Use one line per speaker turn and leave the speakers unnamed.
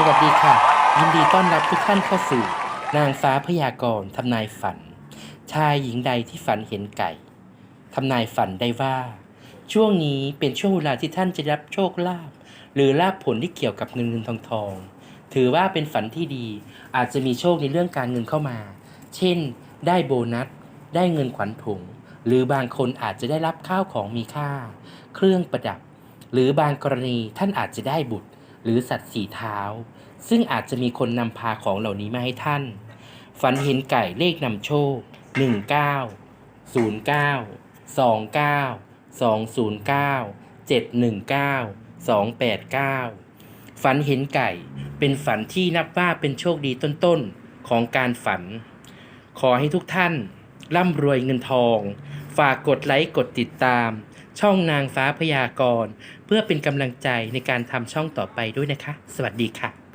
สวัสดีค่ะ ยินดีต้อนรับทุกท่านเข้าสู่ นางฟ้าพยากรณ์ทำนายฝัน ชายหญิงใดที่ฝันเห็นไก่ทำนายฝันได้ว่า ช่วงนี้เป็นช่วงเวลาที่ท่านจะรับโชคลาภหรือลาภผลที่เกี่ยวกับเงินเงินทองทอง ถือว่าเป็นฝันที่ดี อาจจะมีโชคในเรื่องการเงินเข้ามา เช่น ได้โบนัส ได้เงินขวัญถุง หรือบางคนอาจจะได้รับข้าวของมีค่า เครื่องประดับ หรือบางกรณีท่านอาจจะได้บุตร หรือสัตว์สีเท้า ซึ่งอาจจะมีคนนำพาของเหล่านี้มาให้ท่าน ฝันเห็นไก่เลขนำโชค 19 09 29 209 719 289 ฝันเห็นไก่ เป็นฝันที่นับว่าเป็นโชคดีต้นๆ ของการฝัน ขอให้ทุกท่านร่ำรวยเงินทอง ฝากกดไลค์กดติดตาม ช่องนางฟ้าพยากรณ์เพื่อเป็นกำลังใจในการทำช่องต่อไปด้วยนะคะ สวัสดีค่ะ